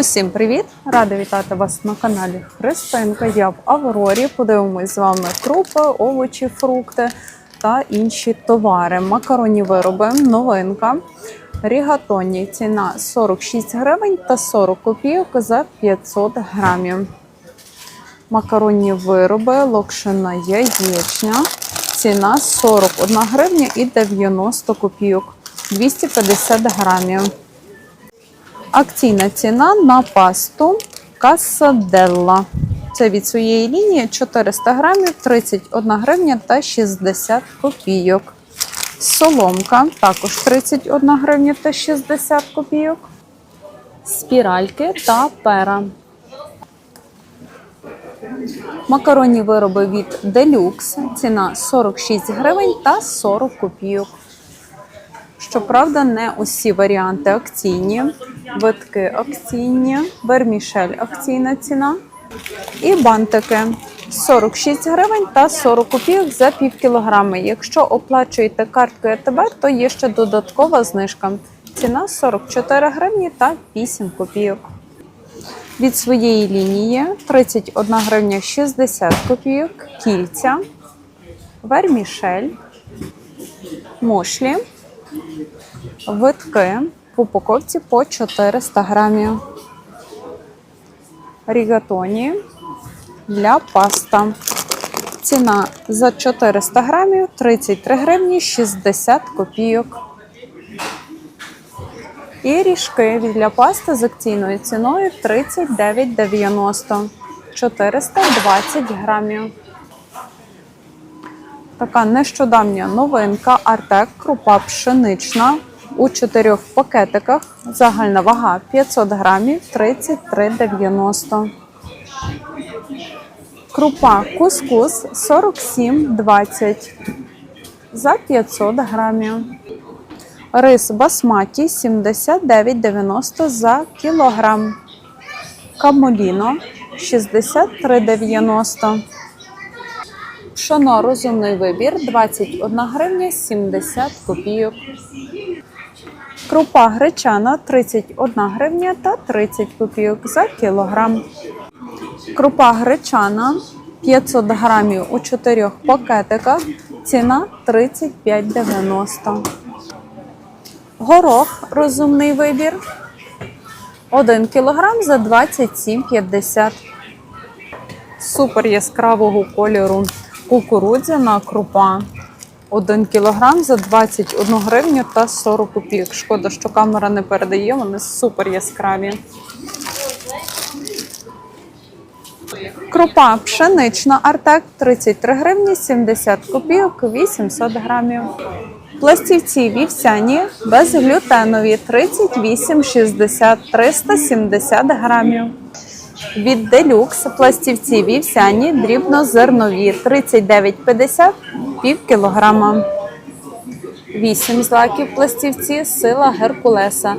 Усім привіт! Рада вітати вас на каналі Христинка. Я в Аврорі. Подивимось з вами крупи, овочі, фрукти та інші товари. Макаронні вироби, новинка. Рігатоні ціна 46 гривень та 40 копійок за 500 грамів. Макаронні вироби, локшина яєчня. Ціна 41 гривня і 90 копійок. 250 грамів. Акційна ціна на пасту Касаделла. Це від своєї лінії 400 грамів, 31 гривня та 60 копійок. Соломка також 31 гривня та 60 копійок. Спіральки та пера. Макаронні вироби від Deluxe. Ціна 46 гривень та 40 копійок. Щоправда, не усі варіанти акційні, витки акційні, вермішель акційна ціна і бантики 46 гривень та 40 копійок за пів кілограми. Якщо оплачуєте карткою АТБ, то є ще додаткова знижка. Ціна 44 гривні та 8 копійок. Від своєї лінії 31 гривня 60 копійок, кільця, вермішель, мошлі. Витки в упаковці по 400 грамів. Рігатоні для паста. Ціна за 400 грамів 33 гривні 60 копійок. І ріжки для пасти з акційною ціною 39,90 420 грамів. Така нещодавня новинка Артек крупа пшенична у чотирьох пакетиках. Загальна вага 500 грамів 33,90. Крупа кускус 47,20 за 500 грамів. Рис басматі 79,90 за кілограм. Камоліно 63,90. Пшоно розумний вибір 21 гривня 70 копійок. Крупа гречана 31 гривня та 30 копійок за кілограм. Крупа гречана 500 грамів у 4 пакетиках. Ціна 35,90. Горох розумний вибір. 1 кілограм за 27,50. Супер яскравого кольору кукурудзяна крупа. 1 кілограм за 21 гривню та 40 копійок. Шкода, що камера не передає, вони супер яскраві. Крупа пшенична Артек 33 гривні 70 копійок 800 грамів. Пластівці вівсяні безглютенові 38,60 370 грамів. Від Делюкс пластівці вівсяні дрібнозернові 39,50 пів кілограма. 8 злаків пластівці сила Геркулеса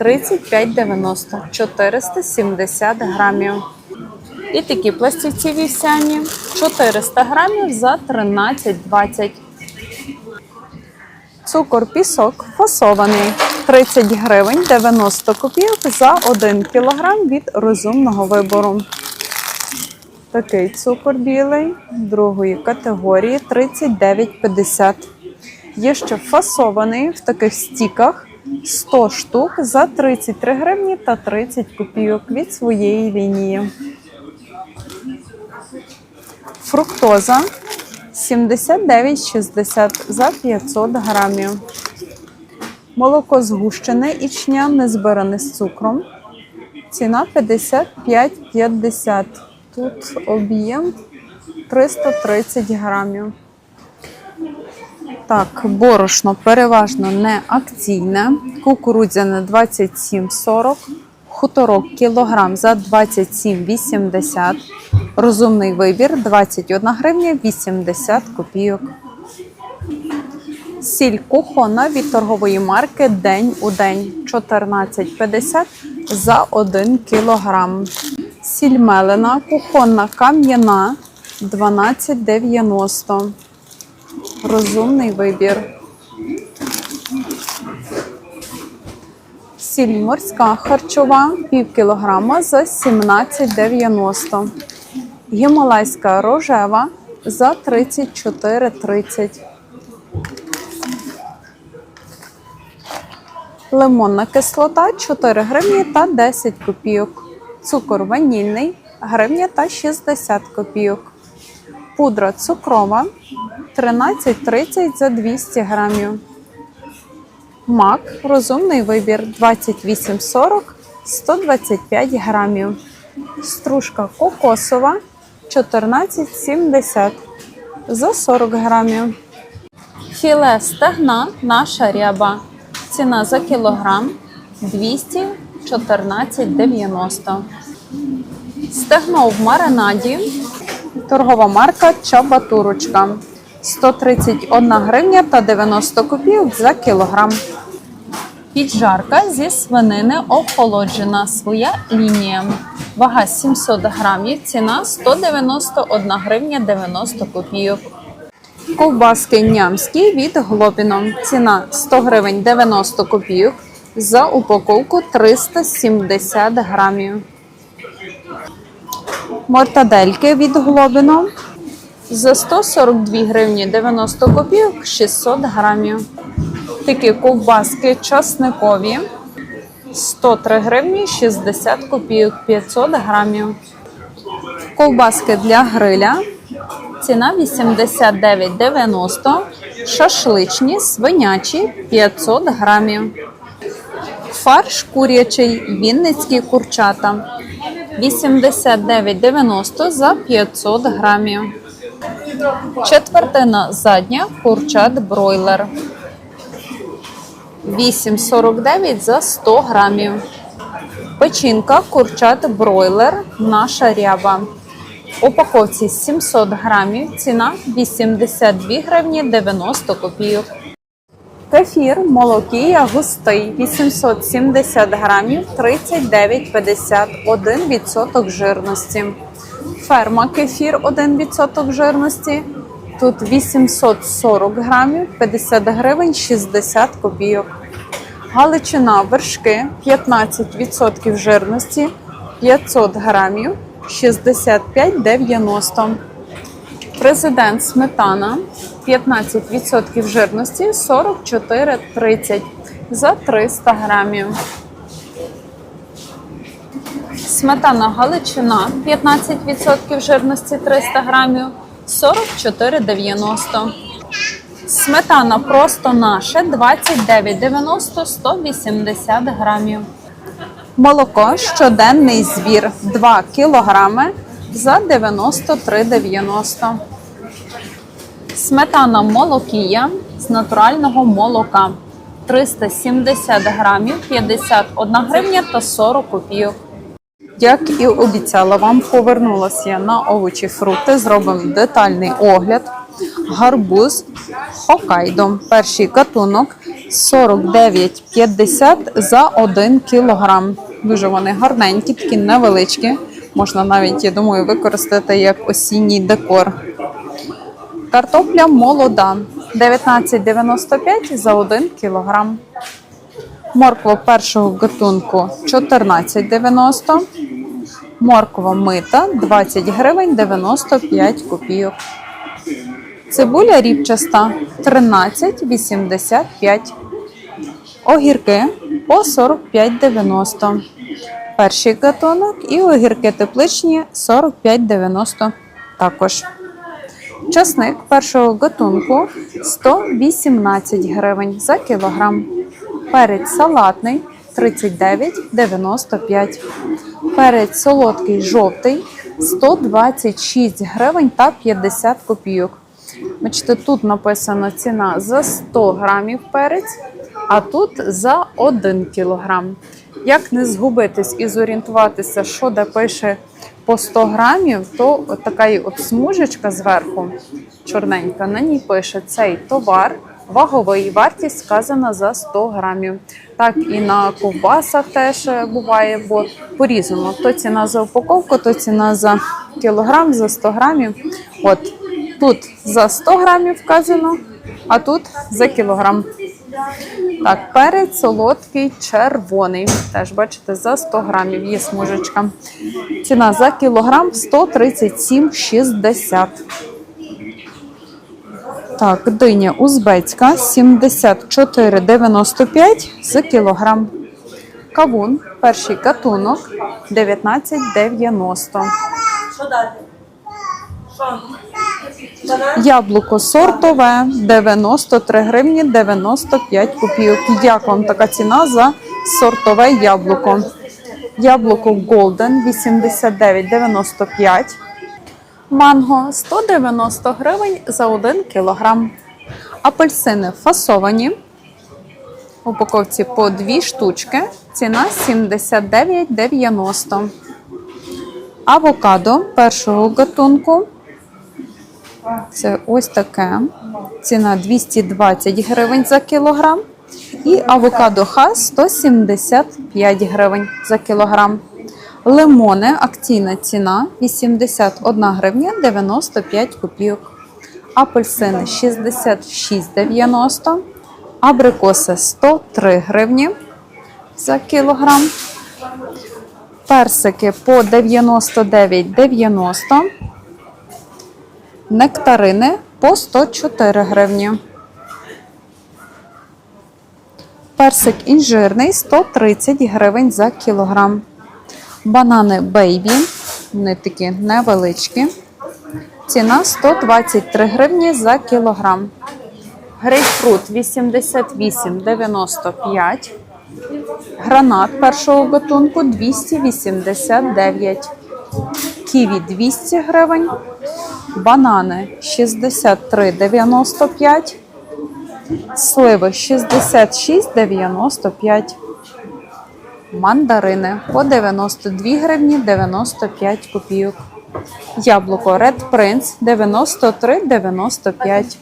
35,90 470 грамів. І такі пластівці вівсяні 400 грамів за 13,20. Цукор пісок фасований 30 гривень 90 копійок за 1 кілограм від розумного вибору. Такий цукор білий другої категорії 39,50. Є ще фасований в таких стіках 100 штук за 33 гривні та 30 копійок від своєї лінії. Фруктоза 79,60 за 500 грамів. Молоко згущене ічня не збиране з цукром. Ціна 55,50. Тут об'єм 330 грамів. Так, борошно переважно не акційне. Кукурудзяне 27,40. Хуторок кілограм за 27,80. Розумний вибір 21 гривня 80 копійок. Сіль кухона від торгової марки День у день 14,50 за 1 кілограм. Сіль мелена кухонна кам'яна 12,90. Розумний вибір. Сіль морська харчова пів кілограма за 17,90. Гімалайська рожева за 34,30. Лимонна кислота 4 гривні та 10 копійок. Цукор ванільний гривня та 60 копійок. Пудра цукрова 13,30 за 200 грамів. Мак розумний вибір 28,40 125 грамів. Стружка кокосова 14,70 за 40 грамів. Філе стегна наша ряба. Ціна за кілограм 214,90. Стегно в маринаді. Торгова марка Чабатурочка. 131 гривня та 90 копійок за кілограм. Піджарка зі свинини охолоджена. Своя лінія. Вага 700 грамів. Ціна 191 гривня 90 копійок. Ковбаски нямські від Глобіно. Ціна 100 гривень 90 копійок. За упаковку 370 грамів. Мортадельки від Глобіно. За 142 гривні 90 копійок 600 грамів. Такі ковбаски часникові 103 гривні 60 копійок 500 грамів. Ковбаски для гриля. Ціна 89,90. Шашличні свинячі 500 грамів. Фарш курячий Вінницькі курчата 89,90 за 500 грамів. Четвертина задня курчат бройлер 8,49 за 100 грамів. Печінка курчат бройлер наша ряба. Упаковці 700 грамів. Ціна 82 гривні 90 копійок. Кефір молокія густий 870 грамів 39,51 відсоток жирності. Ферма кефір 1 відсоток жирності. Тут 840 грамів 50 гривень 60 копійок. Галичина вершки 15% жирності 500 грамів 65,90. Президент сметана 15% жирності 44,30 за 300 грамів. Сметана Галичина 15% жирності 300 грамів 44,90. Сметана просто наше 29,90 180 грамів. Молоко щоденний збір 2 кілограми за 93,90. Сметана молокія з натурального молока 370 грамів 51 гривня та 40 копійок. Як і обіцяла вам, повернулася я на овочі фрукти. Зробимо детальний огляд. Гарбуз Хокайдо. Перший гатунок 49,50 за 1 кілограм. Дуже вони гарненькі, такі невеличкі. Можна навіть, я думаю, використати як осінній декор. Картопля молода 19,95 за 1 кілограм. Морква першого гатунку 14,90. Морква мита 20 гривень 95 копійок. Цибуля ріпчаста 13,85. Огірки по 45,90. Перший гатунок і огірки тепличні 45,90 також. Часник першого гатунку 118 гривень за кілограм. Перець салатний 39,95. Перець солодкий жовтий 126 гривень та 50 копійок. Бачите, тут написано ціна за 100 грамів перець, а тут за 1 кілограм. Як не згубитись і зорієнтуватися, що де пише по 100 грамів, то така смужечка зверху, чорненька, на ній пише цей товар. Ваговий вартість сказана за 100 грамів. Так і на ковбасах теж буває, бо по-різному. То ціна за упаковку, то ціна за кілограм, за 100 грамів. От тут за 100 грамів вказано, а тут за кілограм. Так, перець солодкий, червоний. Теж бачите, за 100 грамів є смужечка. Ціна за кілограм 137,60. Так, диня узбецька 74,95 за кілограм. Кавун, перший гатунок 19,90. Що дати? Що? Яблуко сортове 93 гривні 95 копійок. Як вам така ціна за сортове яблуко? Яблуко Golden 89,95. Манго 190 гривень за 1 кілограм. Апельсини фасовані. В упаковці по 2 штучки. Ціна 79,90. Авокадо першого гатунку це ось таке. Ціна 220 гривень за кілограм. І авокадо хас 175 гривень за кілограм. Лимони, акційна ціна 81 гривня 95 копійок. Апельсини 66,90. Абрикоси 103 гривні за кілограм. Персики по 99,90. Нектарини по 104 гривні. Персик інжирний 130 гривень за кілограм. Банани бейбі, вони такі невеличкі. Ціна 123 гривні за кілограм. Грейпфрут 88,95. Гранат першого гатунку 289. Ківі 200 гривень. Банани 63,95. Сливи 66,95. Мандарини по 92 гривні 95 копійок. Яблуко Red Prince 93,95.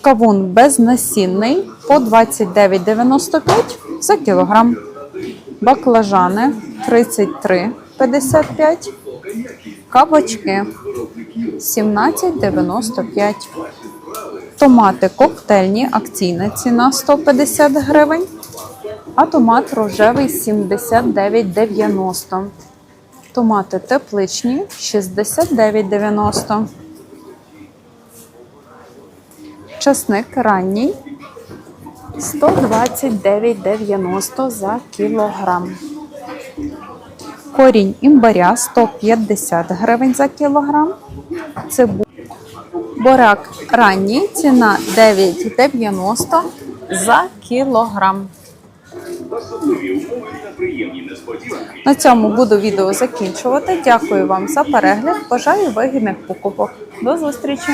Кавун безнасінний по 29,95 за кілограм. Баклажани 33,55. Кабачки 17,95. Томати коктейльні, акційна ціна 150 гривень. А томат рожевий 79,90. Томати тепличні 69,90. Часник ранній 129,90 за кілограм. Корінь імбаря 150 гривень за кілограм. Цибу. Борак ранній, ціна 9,90 за кілограм. На цьому буду відео закінчувати. Дякую вам за перегляд. Бажаю вигідних покупок. До зустрічі!